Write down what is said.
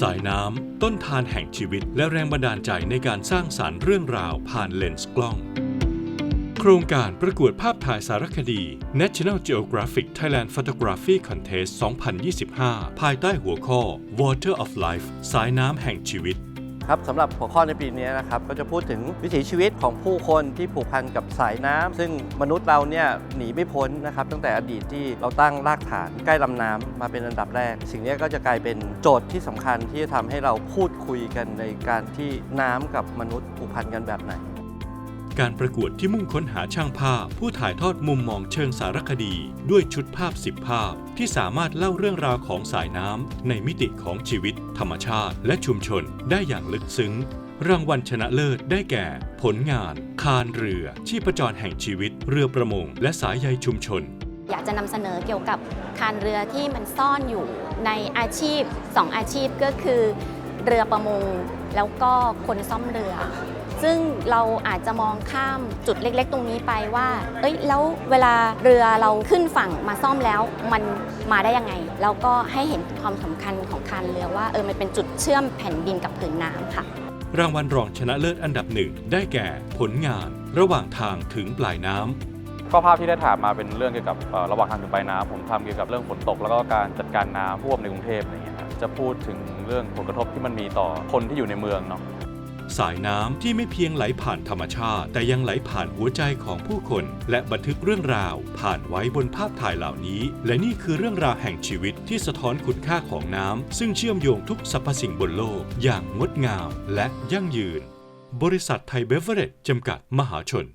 สายน้ำ ต้นทานแห่งชีวิต และแรงบันดาลใจในการสร้างสารรค์เรื่องราวผ่านเลนส์กล้อง โครงการประกวดภาพถ่ายสารคดี National Geographic Thailand Photography Contest 2025 ภายใต้หัวข้อ Water of Life สายน้ำแห่งชีวิต ครับสำหรับหัวข้อในปีนี้นะครับก็จะพูดถึงวิถีชีวิตของผู้คนที่ผูกพันกับสายน้ำซึ่งมนุษย์เราเนี่ยหนีไม่พ้นนะครับตั้งแต่อดีตที่เราตั้งรากฐานใกล้ลำน้ำมาเป็นอันดับแรก สิ่งนี้ก็จะกลายเป็นโจทย์ที่สำคัญที่จะทำให้เราพูดคุยกันในการที่น้ำกับมนุษย์ผูกพันกันแบบไหน การประกวดที่มุ่งค้นหาช่างภาพ ผู้ถ่ายทอดมุมมองเชิงสารคดี ด้วยชุดภาพ 10 ภาพ ที่สามารถเล่าเรื่องราวของสายน้ำในมิติของชีวิต ธรรมชาติ และชุมชนได้อย่างลึกซึ้ง รางวัลชนะเลิศได้แก่ ผลงาน คานเรือ ชีพจรแห่งชีวิต เรือประมง และสายใยชุมชน อยากจะนำเสนอเกี่ยวกับคานเรือที่มันซ่อนอยู่ในอาชีพ 2 อาชีพก็คือ เรือประมงแล้วก็คนซ่อมเรือ ซึ่งเราอาจจะมองข้ามจุดเล็ก ๆ ตรงนี้ไปว่า เอ้ยแล้วเวลาเรือเราขึ้นฝั่งมาซ่อมแล้วมันมาได้ยังไง แล้วก็ให้เห็นความสำคัญของคานเรือว่าเออมันเป็นจุดเชื่อมแผ่นดินกับผืนน้ำค่ะรางวัลรองชนะเลิศอันดับหนึ่งได้แก่ผลงานระหว่างทางถึงปลายน้ำก็ภาพที่ได้ถ่ายมาเป็นเรื่องเกี่ยวกับเอ่อระหว่างทางถึงปลายน้ำผมทำเกี่ยวกับเรื่องฝนตก แล้วก็การจัดการน้ำท่วมในกรุงเทพอะไรอย่างเงี้ยครับจะพูดถึงเรื่องผลกระทบที่มันมีต่อคนที่อยู่ในเมืองเนาะ สายน้ำที่ไม่เพียงไหลผ่านธรรมชาติ แต่ยังไหลผ่านหัวใจของผู้คน และบันทึกเรื่องราว ผ่านไว้บนภาพถ่ายเหล่านี้ และนี่คือเรื่องราวแห่งชีวิตที่สะท้อนคุณค่าของน้ำซึ่งเชื่อมโยงทุกสรรพสิ่งบนโลก อย่างงดงามและยั่งยืน บริษัทไทยเบเวอเรจจำกัดมหาชน